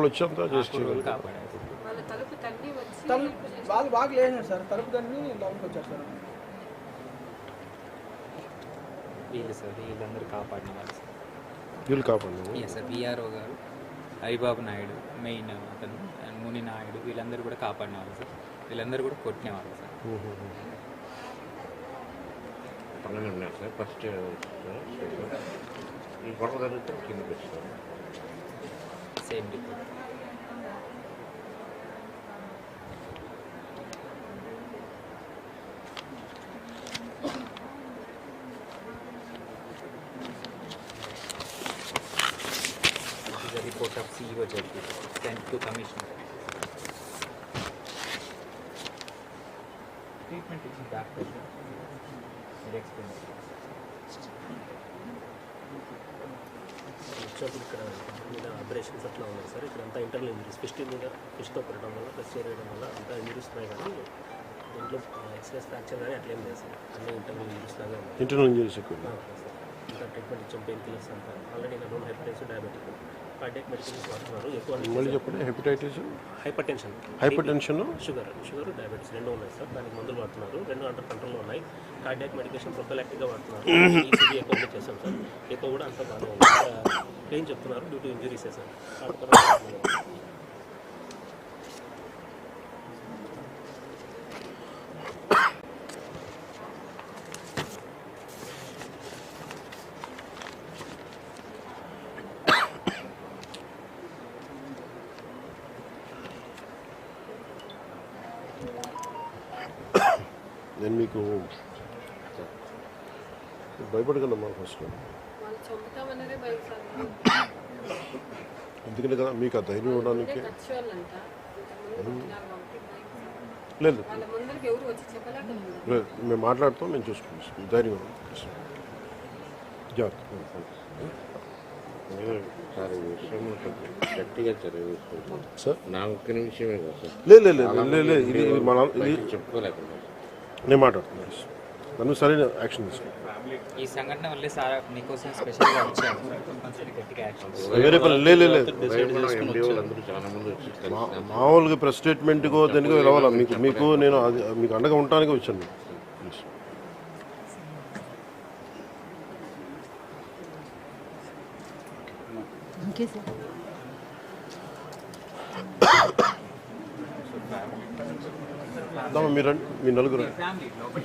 వాళ్ళు వచ్చి అంతా చేసి వాళ్ళ బాగా లేచినారు సార్. తలుపు లోపలికి వచ్చారు సార్. వీళ్ళు సార్ వీళ్ళందరూ కాపాడిన వాళ్ళు సార్. వీళ్ళు కాపాడు ఎస్ సార్ విఆర్ఓ గారు హరిబాబు నాయుడు మెయిన్ అతను అండ్ ముని నాయుడు వీళ్ళందరూ కూడా కాపాడిన వాళ్ళు సార్. వీళ్ళందరూ కూడా కొట్టిన వాళ్ళు సార్. ఉన్నారు సార్. ఫస్ట్ ఈ గొడవ జరిగితే కిందకి same people. This is a report of CEO Jagdeep sent to Commissioner. Treatment is in dark. It explains. వచ్చినప్పుడు ఇక్కడ మీద ఆపరేషన్స్ అట్లా ఉన్నాయి సార్. ఇక్కడ అంతా ఇంటర్నల్ ఇంజరీస్ ఫిస్ట్ మీద ఫిష్తో కొట్టడం వల్ల ప్రెస్ చేయడం వల్ల అంతా ఇంజరీస్ ఉన్నాయి కానీ దీంట్లో ఎక్స్ప్రెస్ ఫ్రాక్చర్ కానీ అట్లేం లేదు సార్. అన్ని ఇంటర్నల్ ఇంజరీస్ లాగా ఇంటర్నల్ ఇంజరీస్ ఎక్కువ ట్రీట్మెంట్ ఇచ్చాం పెయిన్ కిల్లర్స్ అంతా. ఆల్రెడీ నా known hepatitis diabetic. Cardiac medicines వాడుతున్నారు. ఎక్కువ మళ్ళీ చెప్పండి hepatitis? Hypertension hypertension sugar sugar diabetes రెండు ఉన్నాయి సార్. దానికి మందులు వాడుతున్నారు. రెండు అండర్ కంట్రోల్లో ఉన్నాయి. కార్డియాక్ మెడికేషన్ ప్రొఫైలాక్టిక్గా వాడుతున్నారు. ఈసీజీ ఎక్కువ చేస్తాం సార్. ఎక్కువ కూడా అంతా బాగానే ఉంది. పెయిన్ చెప్తున్నారు? డ్యూ టు ఇంజరీసే సార్. నేను మీకు భయపడగలమ్మా ఫస్ట్. ఎందుకంటే కదా మీకు ఆ ధైర్యం ఇవ్వడానికి. లేదు. లేదు మేము మాట్లాడుతాం మేము చూసుకుంటాం. ధైర్యం. జాగ్రత్త. గట్టిగా చర్య తీసుకుంటాం సార్? నా ఒక్క నిమిషమే కదా సార్. లేదు లేదు లేదు లేదు లేదు ఇది ఇది మన ఇది బయటికి చెప్పుకోలేకుండా. నేను మాట్లాడుతున్నాను దాని సరైన యాక్షన్ ఈ సంఘటన వల్లే సార్ మీకోసం వేరే పని లేదు మామూలుగా ప్రెస్ స్టేట్మెంట్కో దేనికో రావాలా మీకు మీకు నేను అది మీకు అండగా ఉండటానికి వచ్చాను దమ్మ మీరు రండి మీ నలుగురు రండి. ఫ్యామిలీ లోపల